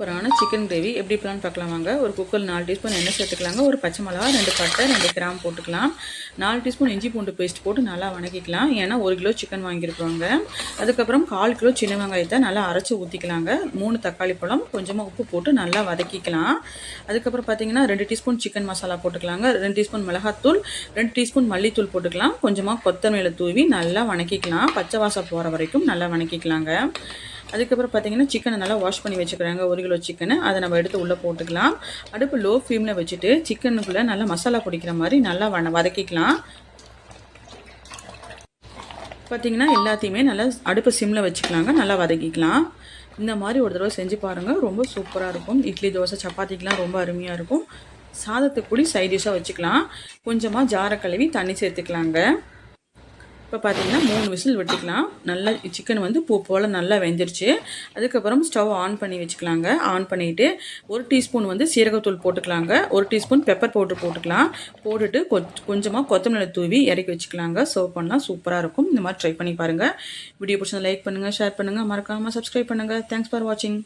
சூப்பரான chicken gravy. எப்படி பண்ணலான்னு பார்க்கலாம் வாங்க. ஒரு குக்கர் நாலு டீஸ்பூன் எண்ணெய் சேர்த்துக்கலாங்க. ஒரு பச்சை மிளகா ரெண்டு பட்டை ரெண்டு கிராம் போட்டுக்கலாம். நாலு டீஸ்பூன் இஞ்சி பூண்டு பேஸ்ட் போட்டு நல்லா வணக்கிக்கலாம். ஏன்னா ஒரு கிலோ சிக்கன் வாங்கியிருப்பாங்க அதுக்கப்புறம் கால் கிலோ சின்ன வெங்காயத்தை நல்லா அரைச்சி ஊற்றிக்கலாங்க மூணு தக்காளி பழம் கொஞ்சமாக உப்பு போட்டு நல்லா வதக்கிக்கலாம். அதுக்கப்புறம் பார்த்தீங்கன்னா ரெண்டு டீஸ்பூன் சிக்கன் மசாலா போட்டுக்கலாங்க. ரெண்டு டீஸ்பூன் மிளகாத்தூள் ரெண்டு டீஸ்பூன் மல்லித்தூள் போட்டுக்கலாம். கொஞ்சமாக கொத்தமல்லி தூவி நல்லா வணக்கிக்கலாம். பச்சை வாசம் போகிற வரைக்கும் நல்லா வணக்கிக்கலாங்க. அதுக்கப்புறம் பார்த்தீங்கன்னா சிக்கனை நல்லா வாஷ் பண்ணி வச்சுக்கிறாங்க ஒரு கிலோ சிக்கனை அதை நம்ம எடுத்து உள்ளே போட்டுக்கலாம். அடுப்பு லோ ஃப்ளேமில் வச்சுட்டு சிக்கனுக்குள்ளே நல்லா மசாலா பிடிக்கிற மாதிரி நல்லா வண வதக்கிக்கலாம். பார்த்தீங்கன்னா எல்லாத்தையுமே நல்லா அடுப்பு சிம்மில் வச்சுக்கலாங்க. நல்லா வதக்கிக்கலாம். இந்த மாதிரி ஒரு தடவை செஞ்சு பாருங்கள் ரொம்ப சூப்பராக இருக்கும். இட்லி தோசை சப்பாத்திக்கெலாம் ரொம்ப அருமையாக இருக்கும். சாதத்துக்கு கூடி சைட் டிஷ்ஷாக வச்சுக்கலாம். கொஞ்சமாக ஜார கழுவி தண்ணி சேர்த்துக்கலாங்க. இப்போ பார்த்தீங்கன்னா மூணு விசில் வெட்டிக்கலாம். நல்லா சிக்கன் வந்து பூ போல் நல்லா வெந்துருச்சு. அதுக்கப்புறம் ஸ்டவ் ஆன் பண்ணி வச்சுக்கலாங்க. ஆன் பண்ணிவிட்டு ஒரு டீஸ்பூன் வந்து சீரகத்தூள் போட்டுக்கலாங்க. ஒரு டீஸ்பூன் பெப்பர் பவுடர் போட்டுக்கலாம். போட்டுட்டு கொ- கொஞ்சமாக கொத்தமல்லி தூவி இறக்கி வச்சுக்கலாங்க. சர்வ் பண்ணால் சூப்பராக இருக்கும். இந்த மாதிரி ட்ரை பண்ணி பாருங்கள் வீடியோ பிடிச்சதை லைக் பண்ணுங்கள் ஷேர் பண்ணுங்கள் மறக்காமல் சப்ஸ்கிரைப் பண்ணுங்கள் தேங்க்ஸ் ஃபார் வாட்சிங்